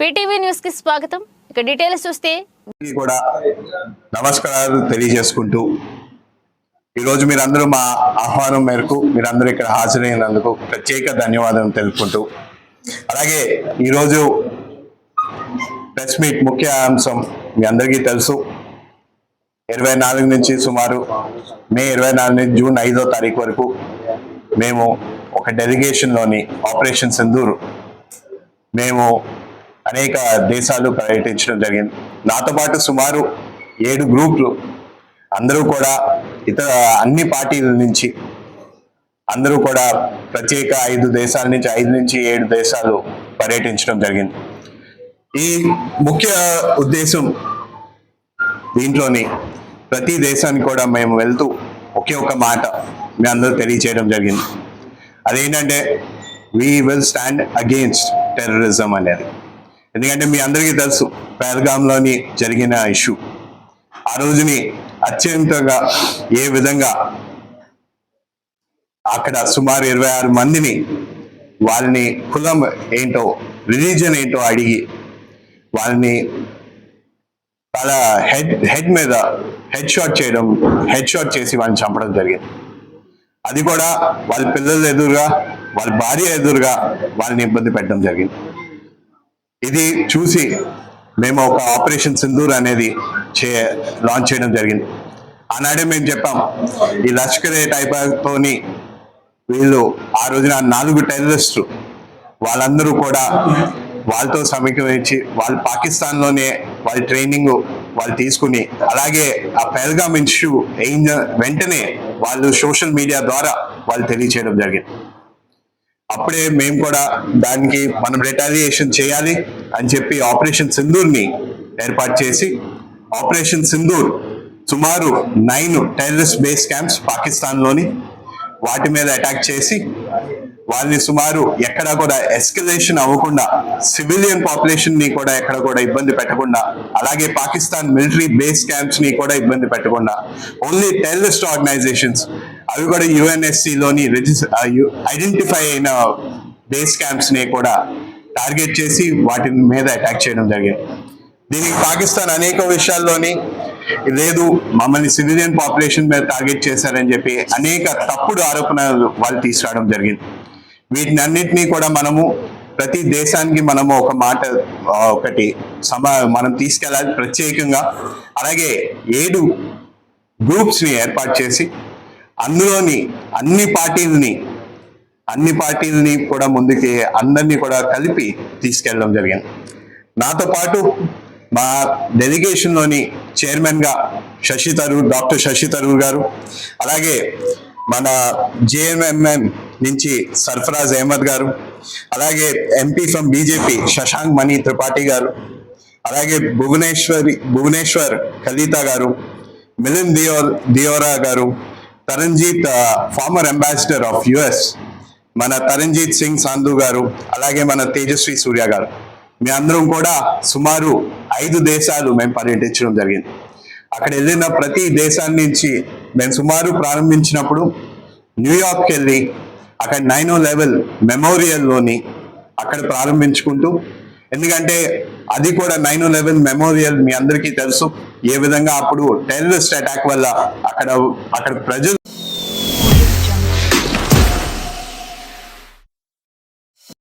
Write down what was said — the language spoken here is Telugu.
పీటీవీ న్యూస్కి స్వాగతం. ఇక డీటెయిల్స్ చూస్తే కూడా నమస్కారాలు తెలియజేసుకుంటూ ఈరోజు మీరందరూ మా ఆహ్వానం మేరకు మీరందరూ ఇక్కడ హాజరైనందుకు ప్రత్యేక ధన్యవాదాలు తెలుపుకుంటూ అలాగే ఈరోజు ప్రెస్ మీట్ ముఖ్య అంశం మీ అందరికీ తెలుసు. ఇరవై నాలుగు నుంచి సుమారు మే ఇరవై నాలుగు నుంచి జూన్ ఐదో తారీఖు వరకు మేము ఒక డెలిగేషన్లోని ఆపరేషన్ సింధూర్. మేము అనేక దేశాలు పర్యటించడం జరిగింది. నాతో పాటు సుమారు ఏడు గ్రూపులు అందరూ కూడా ఇతర అన్ని పార్టీల నుంచి అందరూ కూడా ప్రత్యేక ఐదు దేశాల నుంచి ఐదు నుంచి ఏడు దేశాలు పర్యటించడం జరిగింది. ఈ ముఖ్య ఉద్దేశం దీంట్లోని ప్రతి దేశానికి కూడా మేము వెళ్తూ ఒకే ఒక మాట మీ అందరూ తెలియచేయడం జరిగింది. అదేంటంటే we will stand against terrorism అనేది. ఎందుకంటే మీ అందరికీ తెలుసు పేదగాంలోని జరిగిన ఇష్యూ. ఆ రోజుని అత్యంతగా ఏ విధంగా అక్కడ సుమారు ఇరవై ఆరు మందిని వాళ్ళని కులం ఏంటో రిలీజన్ ఏంటో అడిగి వాళ్ళని వాళ్ళ హెడ్ హెడ్ మీద హెడ్ షాట్ చేయడం హెడ్ షాట్ చేసి వాళ్ళని చంపడం జరిగింది. అది కూడా వాళ్ళ పిల్లల ఎదురుగా వాళ్ళ భార్య ఎదురుగా వాళ్ళని ఇబ్బంది పెట్టడం జరిగింది. ఇది చూసి మేము ఒక ఆపరేషన్ సింధూర్ అనేది చే లాంచ్ చేయడం జరిగింది. ఆనాడే మేము చెప్పాం ఈ లష్కర్ ఏ తోని వీళ్ళు ఆ రోజున నాలుగు టెర్రరిస్టు వాళ్ళందరూ కూడా వాళ్ళతో సమీకరించి వాళ్ళు పాకిస్తాన్లోనే వాళ్ళ ట్రైనింగ్ వాళ్ళు తీసుకుని అలాగే ఆ పెల్గామ్ ఇష్యూ ఏం వెంటనే వాళ్ళు సోషల్ మీడియా ద్వారా వాళ్ళు తెలియచేయడం జరిగింది. అప్పుడే మేము కూడా దానికి మనం రిటాలియేషన్ చేయాలి అని చెప్పి ఆపరేషన్ సింధూర్ని ఏర్పాటు చేసి ఆపరేషన్ సింధూర్ సుమారు నైన్ టెర్రరిస్ట్ బేస్ క్యాంప్స్ పాకిస్తాన్లోని వాటి మీద అటాక్ చేసి వాళ్ళని సుమారు ఎక్కడ కూడా ఎస్కలేషన్ అవ్వకుండా సివిలియన్ పాపులేషన్ని కూడా ఎక్కడ కూడా ఇబ్బంది పెట్టకుండా అలాగే పాకిస్తాన్ మిలిటరీ బేస్ క్యాంప్స్ని కూడా ఇబ్బంది పెట్టకుండా ఓన్లీ టెర్రరిస్ట్ ఆర్గనైజేషన్స్ అవి కూడా యుఎన్ఎస్సిలోని రిజిస్టర్ ఐడెంటిఫై అయిన బేస్ క్యాంప్స్ని కూడా టార్గెట్ చేసి వాటి మీద అటాక్ చేయడం జరిగింది. దీనికి పాకిస్తాన్ అనేక విషయాల్లోని లేదు మమ్మల్ని సివిలియన్ పాపులేషన్ మీద టార్గెట్ చేశారని చెప్పి అనేక తప్పుడు ఆరోపణలు వాళ్ళు తీసుకురావడం జరిగింది. వీటిని అన్నింటినీ కూడా మనము ప్రతి దేశానికి మనము ఒక మాట ఒకటి సమా మనం తీసుకెళ్ళాలి ప్రత్యేకంగా. అలాగే ఏడు గ్రూప్స్ని ఏర్పాటు చేసి అందులోని అన్ని పార్టీలని అన్ని పార్టీలని కూడా ముందుకి అందరినీ కూడా కలిపి తీసుకెళ్ళడం జరిగింది. నాతో పాటు మా డెలిగేషన్లోని చైర్మన్గా శశి తరూర్ డాక్టర్ శశి తరూర్ గారు అలాగే మన జేఎంఎంఎం నుంచి సర్ఫరాజ్ అహ్మద్ గారు అలాగే MP from BJP Shashank Mani Tripathi గారు అలాగే భువనేశ్వరి భువనేశ్వర్ కలిత గారు మిలిన్ దియో దియోరా గారు Taranjit former ambassador of US మన తరంజీత్ సింగ్ సాంధు గారు అలాగే మన తేజస్వి సూర్య గారు. మీ అందరం కూడా సుమారు ఐదు దేశాలు మేము పర్యటించడం జరిగింది. అక్కడ వెళ్ళిన ప్రతి దేశాన్ని నుంచి మేము సుమారు ప్రారంభించినప్పుడు న్యూయార్క్ వెళ్ళి అక్కడ నైనో లెవెల్ మెమోరియల్లోని అక్కడ ప్రారంభించుకుంటూ ఎందుకంటే అది కూడా నైన్ లెవెన్ మెమోరియల్ మీ అందరికీ తెలుసు. ఏ విధంగా అప్పుడు టెర్రరిస్ట్ అటాక్ వల్ల అక్కడ అక్కడ ప్రజలు